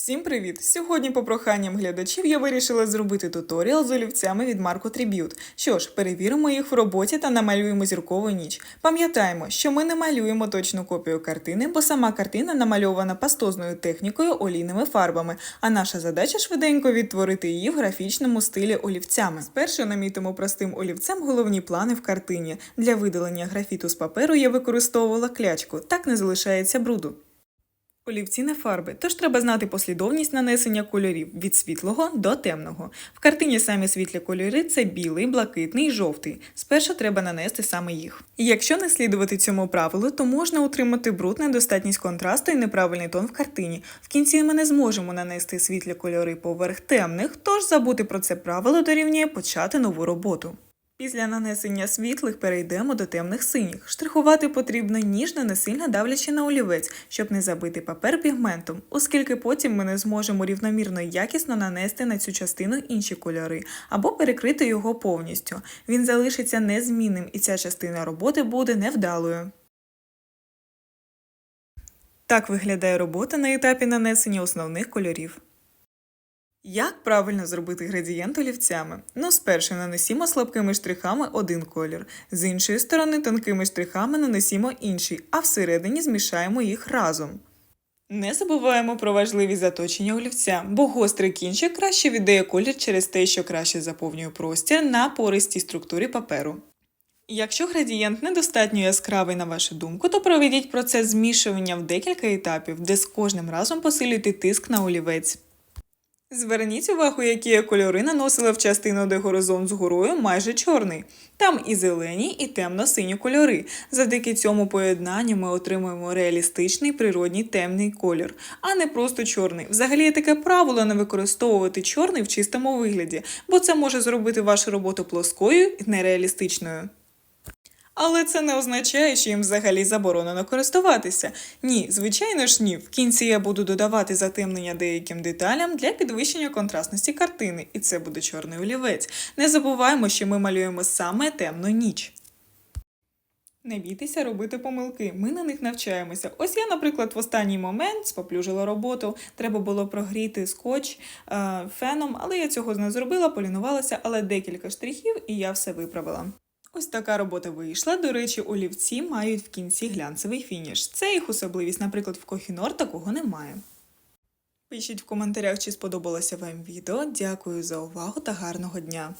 Всім привіт! Сьогодні, по проханням глядачів, я вирішила зробити туторіал з олівцями від Марко Tribute. Що ж, перевіримо їх в роботі та намалюємо зіркову ніч. Пам'ятаємо, що ми не малюємо точну копію картини, бо сама картина намальована пастозною технікою олійними фарбами, а наша задача швиденько відтворити її в графічному стилі олівцями. Спершу намітимо простим олівцем головні плани в картині. Для видалення графіту з паперу я використовувала клячку, так не залишається бруду. Олівці не фарби, тож треба знати послідовність нанесення кольорів від світлого до темного. В картині самі світлі кольори це білий, блакитний і жовтий. Спершу треба нанести саме їх. І якщо не слідувати цьому правилу, то можна утримати бруд, недостатність контрасту і неправильний тон в картині. В кінці ми не зможемо нанести світлі кольори поверх темних, тож забути про це правило дорівнює почати нову роботу. Після нанесення світлих перейдемо до темних синіх. Штрихувати потрібно ніжно, не сильно давлячи на олівець, щоб не забити папер пігментом, оскільки потім ми не зможемо рівномірно і якісно нанести на цю частину інші кольори або перекрити його повністю. Він залишиться незмінним, і ця частина роботи буде невдалою. Так виглядає робота на етапі нанесення основних кольорів. Як правильно зробити градієнт олівцями? Ну, спершу нанесімо слабкими штрихами один колір, з іншої сторони тонкими штрихами нанесімо інший, а всередині змішаємо їх разом. Не забуваємо про важливість заточення олівця, бо гострий кінчик краще віддає колір через те, що краще заповнює простір на пористій структурі паперу. Якщо градієнт недостатньо яскравий на вашу думку, то проведіть процес змішування в декілька етапів, де з кожним разом посилюйте тиск на олівець. Зверніть увагу, які я кольори наносила в частину, де горизонт з горою майже чорний. Там і зелені, і темно-сині кольори. Завдяки цьому поєднанню ми отримуємо реалістичний природній темний колір, а не просто чорний. Взагалі є таке правило не використовувати чорний в чистому вигляді, бо це може зробити вашу роботу плоскою і нереалістичною. Але це не означає, що їм взагалі заборонено користуватися. Ні, звичайно ж ні. В кінці я буду додавати затемнення деяким деталям для підвищення контрастності картини, і це буде чорний олівець. Не забуваємо, що ми малюємо саме темну ніч. Не бійтеся робити помилки, ми на них навчаємося. Ось я, наприклад, в останній момент споплюжила роботу. Треба було прогріти скотч е, феном, але я цього не зробила, полінувалася, але декілька штрихів, і я все виправила. Ось така робота вийшла. До речі, олівці мають в кінці глянцевий фініш. Це їх особливість, наприклад, в Кохінор такого немає. Пишіть в коментарях, чи сподобалося вам відео. Дякую за увагу та гарного дня!